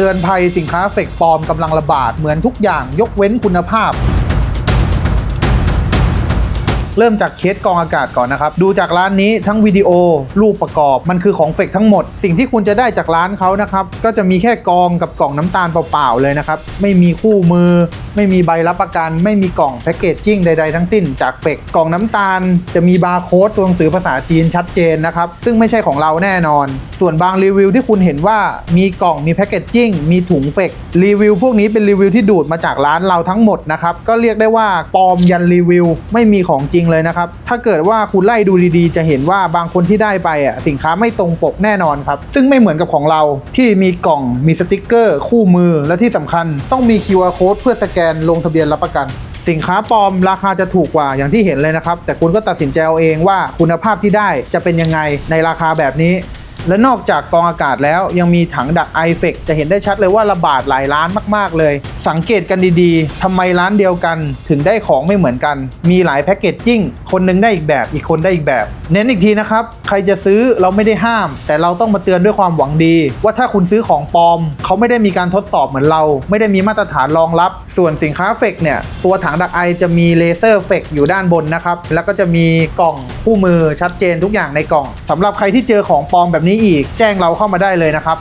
ตือนภัยสินค้าเฟกปลอมกำลังระบาดเหมือนทุกอย่างยกเว้นคุณภาพ เริ่มจากเคสกองอากาศก่อนนะครับ ดูจากร้านนี้ทั้งวิดีโอ รูปประกอบมันคือของเฟกทั้งหมด สิ่งที่คุณจะได้จากร้านเขานะครับ ก็จะมีแค่กองกับกล่องน้ำตาลเปล่าๆเลยนะครับ ไม่มีคู่มือไม่มีใบรับประกัน ไม่มีกล่องแพคเกจจิ้งใด ๆ ทั้งสิ้นจากเฟกกล่องน้ำตาล จะมีบาร์โค้ดตัวหนังสือภาษาจีนชัดเจนนะครับ ซึ่งไม่ใช่ของเราแน่นอน ส่วนบางรีวิวที่คุณเห็นว่ามีกล่องมีแพคเกจจิ้งมีถุงเฟกรีวิวพวกนี้เป็นรีวิวที่ดูดมาจากร้านเราทั้งหมดนะครับก็เรียกได้ว่าปลอมยันรีวิว ไม่มีของจริงเลยนะครับถ้าเกิดว่าคุณไล่ดูดีๆ จะเห็นว่าบางคนที่ได้ไปอะสินค้าไม่ตรงปกแน่นอนครับซึ่งไม่เหมือนกับของเราที่มีกล่องมีสติกเกอร์ คู่มือและที่สำคัญ ต้องมี QR code เพื่อสแกนลงทะเบียนรับประกัน สินค้าปลอมราคาจะถูกกว่าอย่างที่เห็นเลยนะครับ แต่คุณก็ตัดสินใจเอาเองว่าคุณภาพที่ได้จะเป็นยังไงในราคาแบบนี้ และนอกจากกองอากาศแล้วยังมีถังดักไอเฟกจะเห็นได้ชัดเลยว่าระบาดหลายร้านมาก ๆ เลย สังเกตกันดีๆทำไมร้านเดียวกัน ถึงได้ของไม่เหมือนกัน มีหลายแพ็กเกจจิ้งคนหนึงได้อีกแบบ อีกคนได้อีกแบบ เน้นอีกทีนะครับ ใครจะซื้อเราไม่ได้ห้าม แต่เราต้องมาเตือนด้วยความหวังดี ว่าถ้าคุณซื้อของปลอม เขาไม่ได้มีการทดสอบเหมือนเรา ไม่ได้มีมาตรฐานรองรับ ส่วนสินค้าเฟกเนี่ยตัวถังดักไอจะมีเลเซอร์เฟกอยู่ด้านบนนะครับแล้วก็จะมีกล่องคู่มือชัดเจนทุกอย่างในกล่องสำหรับใครที่เจอของปลอมแบบนี้นี้อีกแจ้งเราเข้ามาได้เลยนะครับ